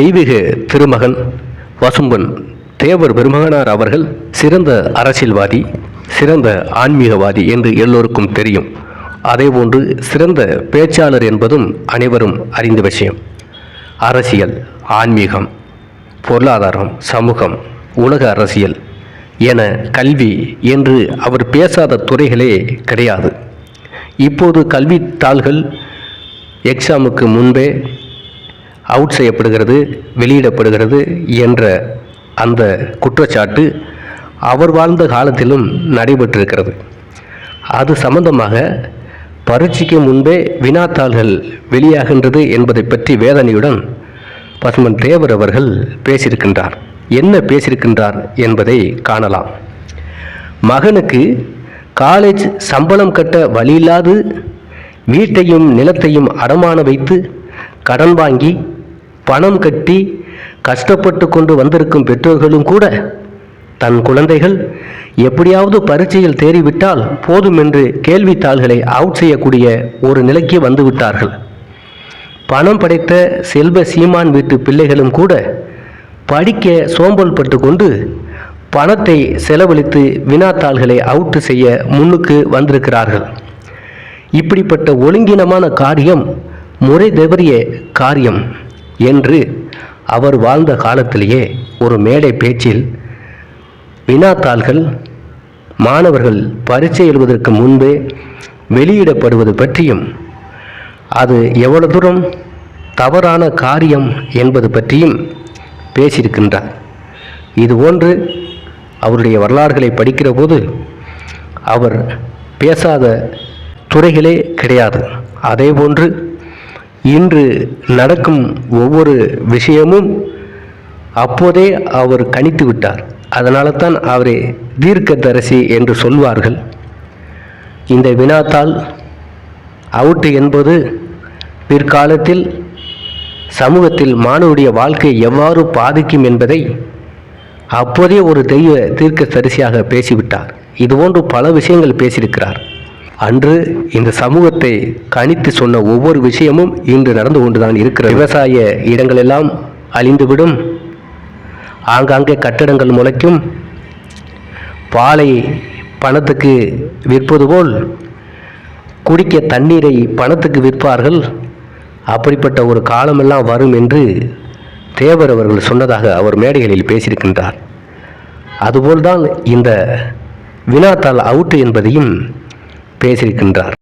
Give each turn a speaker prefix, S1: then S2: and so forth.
S1: தெய்வீக திருமகன் வசும்பன் தேவர் பெருமகனார் அவர்கள் சிறந்த அரசியல்வாதி சிறந்த ஆன்மீகவாதி என்று எல்லோருக்கும் தெரியும். அதேபோன்று சிறந்த பேச்சாளர் என்பதும் அனைவரும் அறிந்த விஷயம். அரசியல் ஆன்மீகம் பொருளாதாரம் சமூகம் உலக அரசியல் என கல்வி என்று அவர் பேசாத துறைகளே கிடையாது. இப்போது கல்வித்தாள்கள் எக்ஸாமுக்கு முன்பே அவுட் செய்யப்படுகிறது வெளியிடப்படுகிறது என்ற அந்த குற்றச்சாட்டு அவர் வாழ்ந்த காலத்திலும் நடைபெற்றிருக்கிறது. அது சம்பந்தமாக பரீட்சைக்கு முன்பே வினாத்தாள்கள் வெளியாகின்றது என்பதை பற்றி வேதனையுடன் பசுமன் தேவர் அவர்கள் பேசியிருக்கின்றார். என்ன பேசியிருக்கின்றார் என்பதை காணலாம். மகனுக்கு காலேஜ் சம்பளம் கட்ட வழியில்லாது வீட்டையும் நிலத்தையும் அடமான வைத்து கடன் வாங்கி பணம் கட்டி கஷ்டப்பட்டு கொண்டு வந்திருக்கும் பெற்றோர்களும் கூட தன் குழந்தைகள் எப்படியாவது பரீட்சையில் தேறிவிட்டால் போதும் என்று கேள்வித்தாள்களை அவுட் செய்யக்கூடிய ஒரு நிலைக்கு வந்துவிட்டார்கள். பணம் படைத்த செல்வ சீமான் வீட்டு பிள்ளைகளும் கூட படிக்க சோம்பல் பட்டு கொண்டு பணத்தை செலவழித்து வினாத்தாள்களை அவுட்டு செய்ய முன்னுக்கு வந்திருக்கிறார்கள். இப்படிப்பட்ட ஒழுங்கினமான காரியம் முறை தவறிய காரியம். என்று அவர் வாழ்ந்த காலத்திலேயே ஒரு மேடை பேச்சில் வினாத்தாள்கள் மாணவர்கள் பரீட்சை எழுவதற்கு முன்பே வெளியிடப்படுவது பற்றியும் அது எவ்வளவு தூரம் தவறான காரியம் என்பது பற்றியும் பேசியிருக்கின்றார். இதுபோன்று அவருடைய வரலாறுகளை படிக்கிற போது அவர் பேசாத துறைகளே கிடையாது. அதேபோன்று இன்று நடக்கும் ஒவ்வொரு விஷயமும் அப்போதே அவர் கணித்து விட்டார். அதனால தான் அவரை தீர்க்கதரிசி என்று சொல்வார்கள். இந்த வினாத்தால் அவுட்டு என்பது பிற்காலத்தில் சமூகத்தில் மாணவருடைய வாழ்க்கை எவ்வாறு பாதிக்கும் என்பதை அப்போதே ஒரு தெய்வ தீர்க்க தரிசியாக பேசிவிட்டார் இதுபோன்று பல விஷயங்கள் பேசியிருக்கிறார். அன்று இந்த சமூகத்தை கணித்து சொன்ன ஒவ்வொரு விஷயமும் இன்று நடந்து கொண்டுதான் இருக்கிறது. விவசாய இடங்களெல்லாம் அழிந்துவிடும். ஆங்காங்கே கட்டடங்கள் முளைக்கும். பாலை பணத்துக்கு விற்பது போல் குடிக்க தண்ணீரை பணத்துக்கு விற்பார்கள். அப்படிப்பட்ட ஒரு காலமெல்லாம் வரும் என்று தேவர் அவர்கள் சொன்னதாக அவர் மேடைகளில் பேசியிருக்கின்றார். அதுபோல்தான் இந்த வினாத்தால் அவுட்டு என்பதையும் பேசியிருக்கின்றார்.